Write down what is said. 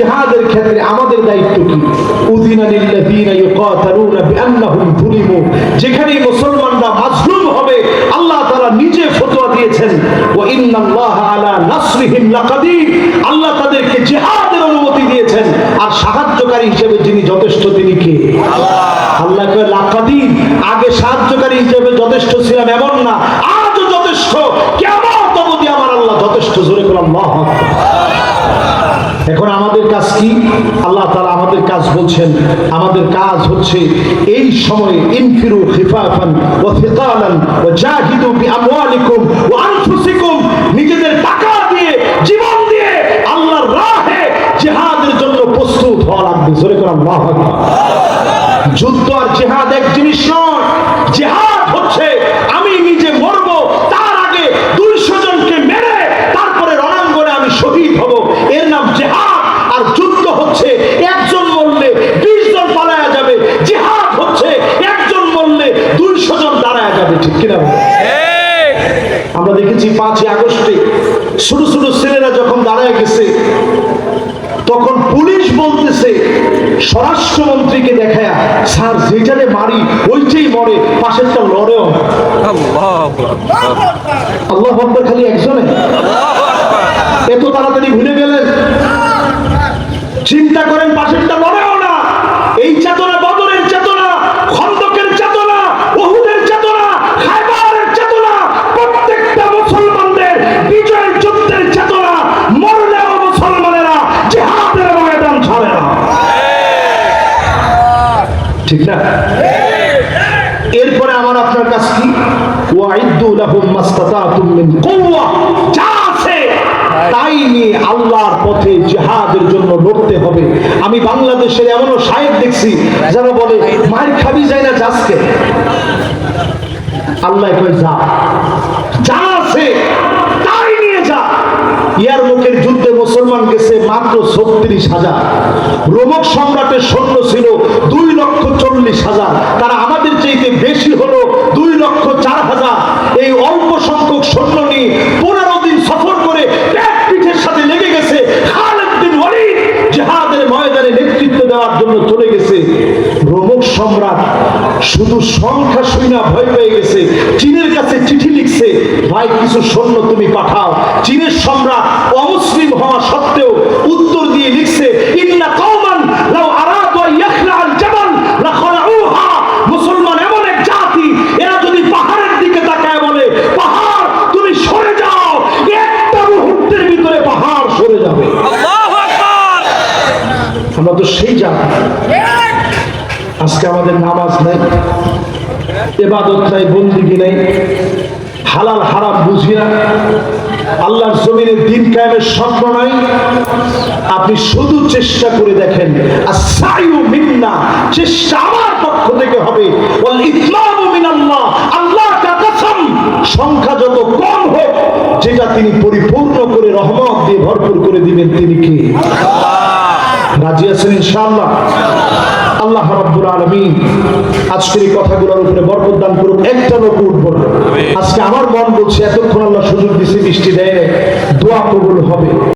জিহাদের ক্ষেত্রে আমাদের দায়িত্ব কি? উযিনা লিল্লাযীনা ইউকাতালুনা বিআন্নাহুম যুলিমু। যেখানে মুসলমানরা মাজলুম হবে আল্লাহ তাআলা নিজে ফতোয়া দিয়েছেন ওয়া ইন্নাল্লাহা আলা নাসরিহিম লাকাদির। আল্লাহ তাদেরকে জিহাদের অনুমতি দিয়েছেন আর সাহায্যকারী হিসেবে যিনি যথেষ্ট তিনি কে? আল্লাহ। আল্লাহ কয় লাকাদির। আগে সাহায্যকারী হিসেবে যথেষ্ট ছিলাম এমন না আজও যথেষ্ট। কেমন অবধি আমার আল্লাহ যথেষ্ট জোরে করলাম আল্লাহু আকবার। এখন আমাদের কাজ কি? আল্লাহ তাআলা আমাদের কাজ বলছেন, আমাদের কাজ হচ্ছে এই সময়ে ইনফিরু খিফাফান ওয়া থিকালান ওয়া জাহিদু বিআমওয়ালিকুম ওয়া আনফুসিকুম, নিজেদের টাকা দিয়ে, জীবন দিয়ে আল্লাহর রাহে জিহাদের জন্য প্রস্তুত হওয়া লাগবে। জোরে করে আল্লাহু আকবার। যুদ্ধ আর জিহাদ এক জিনিস নয়, জিহাদ হচ্ছে আমি নিজে মরব তার আগে দুইশো জনকে মেরে তারপরে রণাঙ্গনে আমি শহীদ হব এর নাম জিহাদ আর যুদ্ধ হচ্ছে একজন মরলে বিশ জন পালায়া যাবে জিহাদ হচ্ছে একজন মরলে দুইশো জন দাঁড়ায় যাবে ঠিক কিনা বলো? আমরা দেখেছি পাঁচই আগস্টে ছোট ছোট ছেলেরা যখন দাঁড়ায় গেছে, তখন পুলিশ বলতেছে, স্বরাষ্ট্রমন্ত্রীকে দেখায়, স্যার যেটারে মারি, ওইটাই মরে, পাশেরটা লড়েও। আল্লাহ আকবর, খালি একজনে এত তাড়াতাড়ি ভুলে গেলেন চিন্তা করেন ঠিক না? এরপরে আমার আপনার কাছ কি? তাই নিয়ে আল্লাহর পথে জন্য হবে। আমি বাংলাদেশের এমনও সাহেব দেখছি যারা বলে, মায়ের খাবি যায় না যাসকে আল্লাহ যা। যা আছে তাই নিয়ে যা ইয়ার মুখের যুদ্ধে মুসলমান গেছে মাত্র ছত্রিশ হাজার। রোমক সম্রাটের সৈন্য ছিল দুই লক্ষ চল্লিশ হাজার তারা আমাদের চাইতে বেশি হলো দুই লক্ষ চার হাজার এই অল্প সংখ্যক সৈন্য নিয়ে পনেরো দিন সফর করে পেট পিঠের সাথে লেগে গেছে খালেদ বিন ওয়ালিদ জিহাদের ময়দানে নেতৃত্ব দেওয়ার জন্য চলে গেছে রোমক সম্রাট শুধু সংখ্যা শুইনা ভয় পেয়ে গেছে চীনের কাছে চিঠি লিখছে ভাই কিছু সৈন্য তুমি পাঠাও। চীনের সম্রাট অমুসলিম হওয়া সত্ত্বেও উত্তর দিয়ে লিখছে ইন্না কওমান লাউ আরাদু আন ইয়াখলাআল জাবাল লাখলাউহা মুসলমান এমন এক জাতি এরা যদি পাহাড়ের দিকে তাকায় বলে পাহাড় তুমি সরে যাও। একটা মুহূর্তের ভিতরে পাহাড় সরে যাবে। আমরা তো সেই জাতি। আজকে আমাদের নামাজ নাই এবাদত নাই বন্দিগি নাই। না আল্লাহর জমিনে দিন কায়েমের স্বপ্ন নাই। আপনি শুধু চেষ্টা করে দেখেন মিন্না, চেষ্টা আমার পক্ষ থেকে হবে। সংখ্যা যত কম হোক, যেটা তিনি পরিপূর্ণ করে রহমত দিয়ে ভরপুর করে দিবেন তিনি কি? রাজি আছেন আল্লাহ রব্বুল আলামিন আজকের এই কথাগুলোর উপরে বরকত দান করুক একটা লোক উঠব আজকে আমার মন বলছে এতক্ষণ আল্লাহ সুযোগ দিছে বৃষ্টি দেয় দোয়া কবুল হবে।